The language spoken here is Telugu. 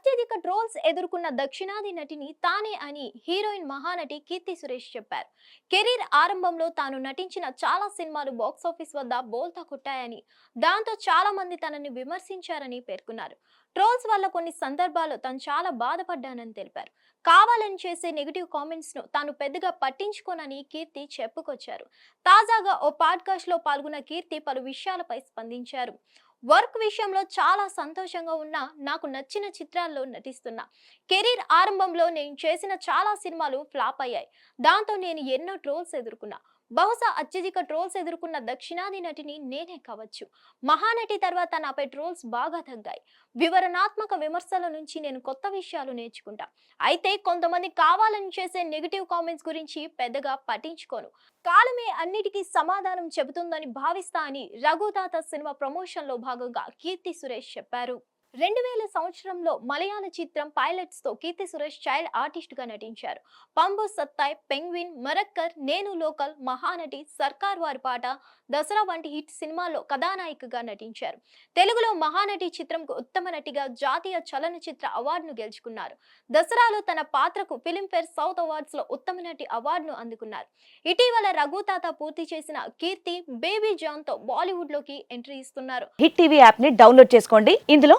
అత్యధిక ట్రోల్స్ ఎదుర్కొన్న దక్షిణాది నటిని తానే అని హీరోయిన్ మహానటి కీర్తి సురేష్ చెప్పారు. కెరీర్ ఆరంభంలో తాను నటించిన చాలా సినిమాలు బాక్సాఫీస్ వద్ద బోల్తా కొట్టాయని దాంతో చాలా మంది తనని విమర్శించారని పేర్కొన్నారు. ట్రోల్స్ వల్ల కొన్ని సందర్భాల్లో తాను చాలా బాధపడ్డానని తెలిపారు. కావాలని చేసే నెగిటివ్ కామెంట్స్ను తాను పెద్దగా పట్టించుకోనని కీర్తి చెప్పుకొచ్చారు. తాజాగా ఓ పాడ్కాస్ట్లో పాల్గొన్న కీర్తి పలు విషయాలపై స్పందించారు. వర్క్ విషయంలో చాలా సంతోషంగా ఉన్నా నాకు నచ్చిన చిత్రాల్లో నటిస్తున్నా. కెరీర్ ఆరంభంలో నేను చేసిన చాలా సినిమాలు ఫ్లాప్ అయ్యాయి. దాంతో నేను ఎన్నో ట్రోల్స్ ఎదుర్కొన్నా. బహుశా అత్యధిక ట్రోల్స్ ఎదుర్కొన్న దక్షిణాది నటిని నేనే కావచ్చు. మహానటి తర్వాత నాపై ట్రోల్స్ బాగా తగ్గాయి. వివరణాత్మక విమర్శల నుంచి నేను కొత్త విషయాలు నేర్చుకుంటా. అయితే కొంతమంది కావాలని చేసే నెగిటివ్ కామెంట్స్ గురించి పెద్దగా పట్టించుకోను. కాలమే అన్నిటికీ సమాధానం చెబుతుందని భావిస్తా అని రఘుదాత సినిమా ప్రమోషన్లో భాగంగా కీర్తి సురేష్ చెప్పారు. రెండు వేల సంవత్సరంలో మలయాళ చిత్రం పైలట్స్తో కీర్తి సురేష్ చైల్డ్ ఆర్టిస్ట్గా నటించారు. పంబు సత్తాయ్ పెంగ్విన్ మరక్కర్ నేను లోకల్ మహానటి సర్కార్ వారి పాట దసరా వంటి హిట్ సినిమాల్లో కథానాయికగా నటించారు. తెలుగులో మహానటి చిత్రంకు ఉత్తమ నటిగా జాతీయ చలనచిత్ర అవార్డును గెలుచుకున్నారు. దసరాలో తన పాత్రకు ఫిలింఫేర్ సౌత్ అవార్డ్స్లో ఉత్తమ నటి అవార్డును అందుకున్నారు. ఇటీవల రఘుతాత పూర్తి చేసిన కీర్తి బేబీ జాన్తో బాలీవుడ్లోకి ఎంట్రీ ఇస్తున్నారు. హిట్ టీవీ యాప్ని డౌన్లోడ్ చేసుకోండి. ఇందులో